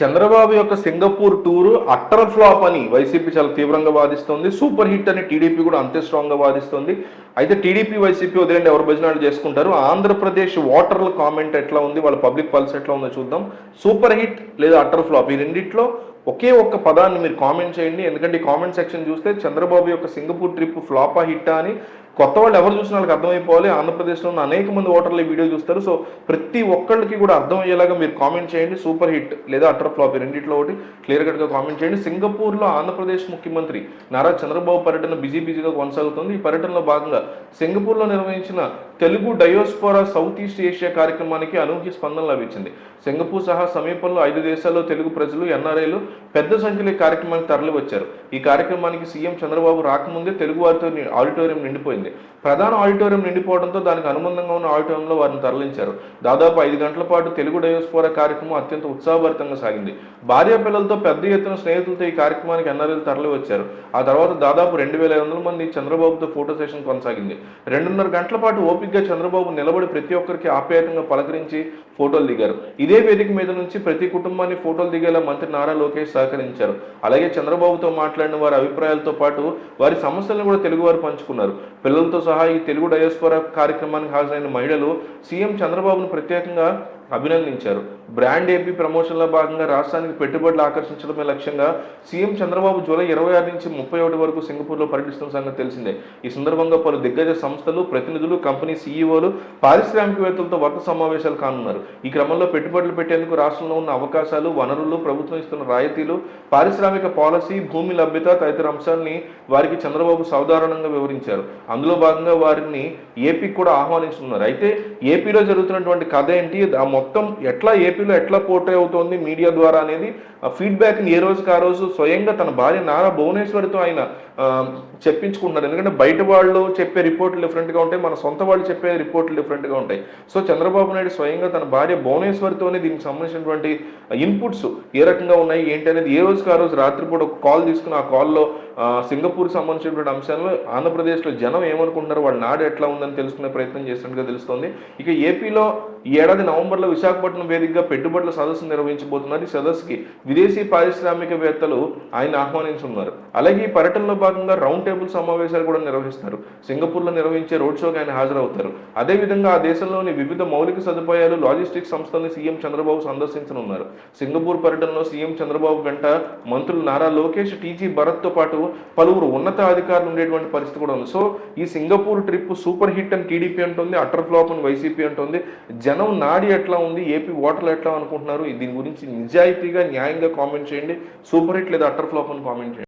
చంద్రబాబు యొక్క Singapore tour utter flop అని YCP చాలా తీవ్రంగా వాదిస్తుంది. సూపర్ హిట్ అని టీడీపీ కూడా అంతే స్ట్రాంగ్గా అయితే టీడీపీ వైసీపీ వదిలేండి ఎవరు భజనాలు చేసుకుంటారు? ఆంధ్రప్రదేశ్ ఓటర్ల కామెంట్ ఎట్లా ఉంది? వాళ్ళ పబ్లిక్ పల్స్ ఎట్లా ఉందో చూద్దాం. సూపర్ హిట్ లేదా అట్టర్ ఫ్లాప్? ఈ రెండిట్లో ఒకే ఒక్క పదాన్ని మీరు కామెంట్ చేయండి. ఎందుకంటే ఈ కామెంట్ సెక్షన్ చూస్తే చంద్రబాబు యొక్క సింగపూర్ ట్రిప్ ఫ్లాపా హిట్టా అని కొత్త వాళ్ళు ఎవరు చూసిన వాళ్ళకి అర్థమైపోవాలి. ఆంధ్రప్రదేశ్లో ఉన్న అనేక మంది ఓటర్లు ఈ వీడియో చూస్తారు. సో ప్రతి ఒక్కళ్ళకి కూడా అర్థమయ్యేలాగా మీరు కామెంట్ చేయండి. సూపర్ హిట్ లేదా అటర్ ఫ్లాప్ రెండింటిలో రెండిట్లో ఒకటి. క్లియర్ కట్గా కామెంట్ చేయండి. సింగపూర్లో ఆంధ్రప్రదేశ్ ముఖ్యమంత్రి నారా చంద్రబాబు పర్యటన బిజీ బిజీగా కొనసాగుతుంది. ఈ పర్యటనలో భాగంగా సింగపూర్లో నిర్వహించిన Telugu diaspora south east Asia కార్యక్రమానికి అనూహ్య స్పందన లభించింది. సింగపూర్ సహా సమీపంలో ఐదు దేశాల్లో తెలుగు ప్రజలు ఎన్ఆర్ఐలు పెద్ద సంఖ్యలో ఈ కార్యక్రమానికి తరలివచ్చారు. ఈ కార్యక్రమానికి సీఎం చంద్రబాబు రాకముందే తెలుగు వారితో ఆడిటోరియం నిండిపోయింది. ప్రధాన ఆడిటోరియం నిండిపోవడంతో దానికి అనుబంధంగా ఉన్న ఆడిటోరియంలో వారిని తరలించారు. దాదాపు ఐదు గంటల పాటు తెలుగు డయోస్పోరా కార్యక్రమం అత్యంత ఉత్సాహభరితంగా సాగింది. భార్య పిల్లలతో పెద్ద ఎత్తున స్నేహితులతో ఈ కార్యక్రమానికి ఎన్ఆర్ఐలు తరలి వచ్చారు. ఆ తర్వాత దాదాపు రెండు వేల ఐదు వందల మంది చంద్రబాబుతో ఫోటో సెషన్ కొనసాగింది. రెండున్నర గంటల పాటు ఓపికగా చంద్రబాబు నిలబడి ప్రతి ఒక్కరికి ఆప్యాయతంగా పలకరించి ఫోటోలు దిగారు. ఇదే వేదిక మీద నుంచి ప్రతి కుటుంబాన్ని ఫోటోలు దిగేలా మంత్రి నారా లోకేష్ సహకరించారు. అలాగే చంద్రబాబుతో మాట్లాడిన వారి అభిప్రాయాలతో పాటు వారి సమస్యలను కూడా తెలుగువారు పంచుకున్నారు. పిల్లలతో సహా ఈ తెలుగు డయోస్పోరా కార్యక్రమానికి హాజరైన మహిళలు సీఎం చంద్రబాబును ప్రత్యేకంగా అభినందించారు. బ్రాండ్ ఏపీ ప్రమోషన్లో భాగంగా రాష్ట్రానికి పెట్టుబడులు ఆకర్షించడమే లక్ష్యంగా సీఎం చంద్రబాబు జూలై ఇరవై ఆరు నుంచి ముప్పై ఒకటి వరకు సింగపూర్లో పర్యటిస్తున్న సంగతి తెలిసిందే. ఈ సందర్భంగా పలు దిగ్గజ సంస్థలు ప్రతినిధులు కంపెనీ సీఈఓలు పారిశ్రామికవేత్తలతో వర్త సమావేశాలు కానున్నారు. ఈ క్రమంలో పెట్టుబడులు పెట్టేందుకు రాష్ట్రంలో ఉన్న అవకాశాలు వనరులు ప్రభుత్వం ఇస్తున్న రాయితీలు పారిశ్రామిక పాలసీ భూమి లభ్యత తదితర అంశాలని వారికి చంద్రబాబు సాధారణంగా వివరించారు. అందులో భాగంగా వారిని ఏపీకి కూడా ఆహ్వానిస్తున్నారు. అయితే ఏపీలో జరుగుతున్నటువంటి కథ ఏంటి? ఆ మొత్తం ఎట్లా ఏపీలో ఎట్లా పోర్ట్రే అవుతోంది మీడియా ద్వారా అనేది ఆ ఫీడ్బ్యాక్ని ఏ రోజుకి ఆ రోజు స్వయంగా తన భార్య నారా భువనేశ్వరితో ఆయన చెప్పించుకుంటున్నారు. ఎందుకంటే బయట వాళ్ళు చెప్పే రిపోర్ట్లు డిఫరెంట్గా ఉంటాయి మన సొంత వాళ్ళు చెప్పే రిపోర్ట్లు డిఫరెంట్గా ఉంటాయి. సో చంద్రబాబు నాయుడు స్వయంగా తన భార్య భువనేశ్వరితోనే దీనికి సంబంధించినటువంటి ఇన్పుట్స్ ఏ రకంగా ఉన్నాయి ఏంటి అనేది ఏ రోజుకి ఆ రోజు రాత్రిపూట ఒక కాల్ తీసుకుని ఆ కాల్లో సింగపూర్కి సంబంధించినటువంటి అంశాలను ఆంధ్రప్రదేశ్లో జనం ఏమనుకుంటున్నారు వాళ్ళ నాడు ఎట్లా ఉందని తెలుసుకునే ప్రయత్నం చేసినట్టుగా తెలుస్తోంది. ఇక ఏపీలో ఈ ఏడాది నవంబర్లో విశాఖపట్నం వేదికగా పెట్టుబడుల సదస్సు నిర్వహించబోతున్నారు ఈ సదస్సుకి విదేశీ పారిశ్రామికవేత్తలు ఆయన ఆహ్వానించున్నారు. అలాగే ఈ పర్యటనలో భాగంగా రౌండ్ టేబుల్ సమావేశాలు కూడా నిర్వహిస్తారు. సింగపూర్లో నిర్వహించే రోడ్ షోకి ఆయన హాజరవుతారు. అదేవిధంగా ఆ దేశంలోని వివిధ మౌలిక సదుపాయాలు లాజిస్టిక్ సంస్థల్ని సీఎం చంద్రబాబు సందర్శించనున్నారు. సింగపూర్ పర్యటనలో సీఎం చంద్రబాబు వెంట మంత్రులు నారా లోకేష్ టీజీ భరత్తో పాటు పలువురు ఉన్నత అధికారులు ఉండేటువంటి పరిస్థితి కూడా ఉంది. సో ఈ సింగపూర్ ట్రిప్ సూపర్ హిట్ అని టీడీపీ అంటుంది అటర్ ఫ్లాప్ అని వైసీపీ అంటుంది. జనం నాడి ఎట్లా ఉంది ఏపీ ఓటర్లు ఎట్లా అనుకుంటున్నారు? దీని గురించి నిజాయితీగా న్యాయంగా కామెంట్ చేయండి. సూపర్ హిట్ లేదా అటర్ ఫ్లాప్ అని కామెంట్ చేయండి.